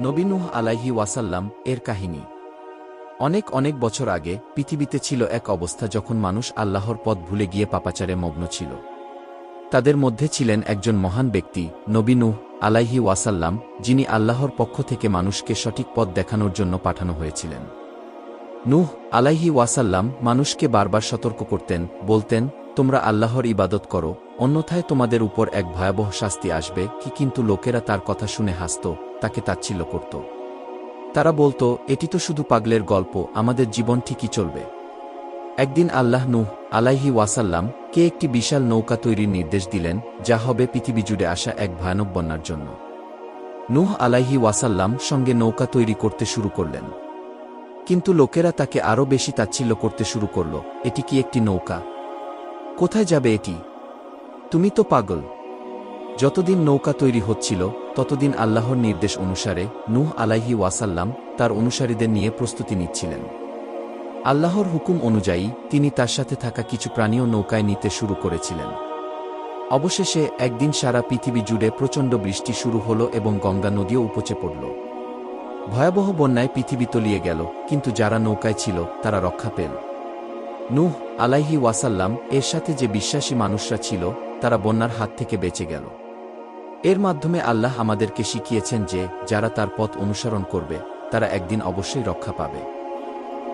নবীনুহ আলাইহি ওয়াসাল্লাম এর কাহিনী। অনেক অনেক বছর আগে পৃথিবীতে ছিল এক অবস্থা যখন মানুষ আল্লাহর পথ ভুলে গিয়ে পাপাচারে মগ্ন ছিল। তাদের মধ্যে ছিলেন একজন মহান ব্যক্তি নবীনুহ আলাইহি ওয়াসাল্লাম, যিনি আল্লাহর পক্ষ থেকে মানুষকে সঠিক পথ দেখানোর জন্য পাঠানো হয়েছিলেন। নুহ আলাইহি ওয়াসাল্লাম মানুষকে বারবার সতর্ক করতেন, বলতেন, তোমরা আল্লাহর ইবাদত করো অন্যথায় তোমাদের উপর এক ভয়াবহ শাস্তি আসবে কি কিন্তু লোকেরা তার কথা শুনে হাসত, তাকে তাচ্ছিল্য করত। তারা বলতো, এটি তো শুধু পাগলের গল্প, আমাদের জীবন ঠিকই চলবে। একদিন আল্লাহ নুহ আলাইহি ওয়াসাল্লাম কে একটি বিশাল নৌকা তৈরির নির্দেশ দিলেন, যা হবে পৃথিবী জুড়ে আসা এক ভয়ানক বন্যার জন্য। নুহ আলাইহি ওয়াসাল্লাম সঙ্গে নৌকা তৈরি করতে শুরু করলেন। কিন্তু লোকেরা তাকে আরও বেশি তাচ্ছিল্য করতে শুরু করল, এটি কি একটি নৌকা? কোথায় যাবে এটি? তুমি তো পাগল। যতদিন নৌকা তৈরি হচ্ছিল, ততদিন আল্লাহর নির্দেশ অনুসারে নূহ আলাইহি ওয়াসাল্লাম তার অনুসারীদের নিয়ে প্রস্তুতি নিচ্ছিলেন। আল্লাহর হুকুম অনুযায়ী তিনি তার সাথে থাকা কিছু প্রাণীয় নৌকায় নিতে শুরু করেছিলেন। অবশেষে একদিন সারা পৃথিবী জুড়ে প্রচণ্ড বৃষ্টি শুরু হল এবং গঙ্গা নদীও উপচে পড়ল। ভয়াবহ বন্যায় পৃথিবী তলিয়ে গেল, কিন্তু যারা নৌকায় ছিল তারা রক্ষা পেল। নূহ আলাইহি ওয়াসাল্লাম এর সাথে যে বিশ্বাসী মানুষরা ছিল, তারা বন্যার হাত থেকে বেঁচে গেল। এর মাধ্যমে আল্লাহ আমাদেরকে শিখিয়েছেন যে, যারা তার পথ অনুসরণ করবে, তারা একদিন অবশ্যই রক্ষা পাবে।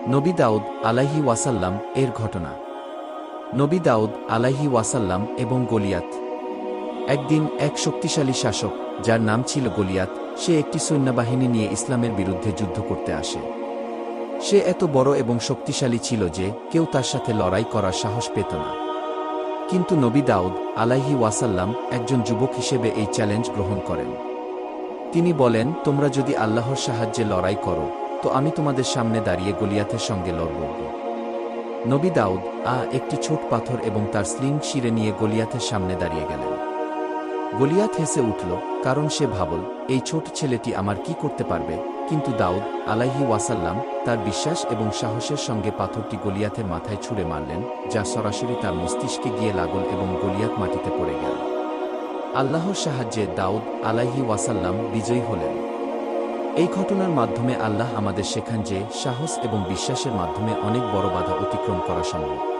নবী দাউদ আলাইহি ওয়াসাল্লাম এর ঘটনা। নবী দাউদ আলাইহি ওয়াসাল্লাম এবং গলিয়াত। একদিন এক শক্তিশালী শাসক, যার নাম ছিল গলিয়াত, সে একটি সৈন্যবাহিনী নিয়ে ইসলামের বিরুদ্ধে যুদ্ধ করতে আসে। সে এত বড় এবং শক্তিশালী ছিল যে কেউ তার সাথে লড়াই করার সাহস পেত না। কিন্তু নবী দাউদ আলাইহি ওয়াসাল্লাম একজন যুবক হিসেবে এই চ্যালেঞ্জ গ্রহণ করেন। তিনি বলেন, তোমরা যদি আল্লাহর সাহায্যে লড়াই করো, তো আমি তোমাদের সামনে দাঁড়িয়ে গলিয়াতের সঙ্গে লড়ব। নবী দাউদ আ একটি ছোট পাথর এবং তার স্লিং শিরে নিয়ে গলিয়াতের সামনে দাঁড়িয়ে গেলেন। গলিয়াত হেসে উঠল, কারণ সে ভাবল, এই ছোট ছেলেটি আমার কি করতে পারবে? কিন্তু দাউদ আলাইহি ওয়াসাল্লাম তার বিশ্বাস এবং সাহসের সঙ্গে পাথরটি গলিয়াতের মাথায় ছুঁড়ে মারলেন, যা সরাসরি তার মস্তিষ্কে গিয়ে লাগল এবং গলিয়াত মাটিতে পড়ে গেল। আল্লাহর সাহায্যে দাউদ আলাইহি ওয়াসাল্লাম বিজয়ী হলেন। এই ঘটনার মাধ্যমে আল্লাহ আমাদের শেখান যে সাহস এবং বিশ্বাসের মাধ্যমে অনেক বড় বাধা অতিক্রম করা সম্ভব।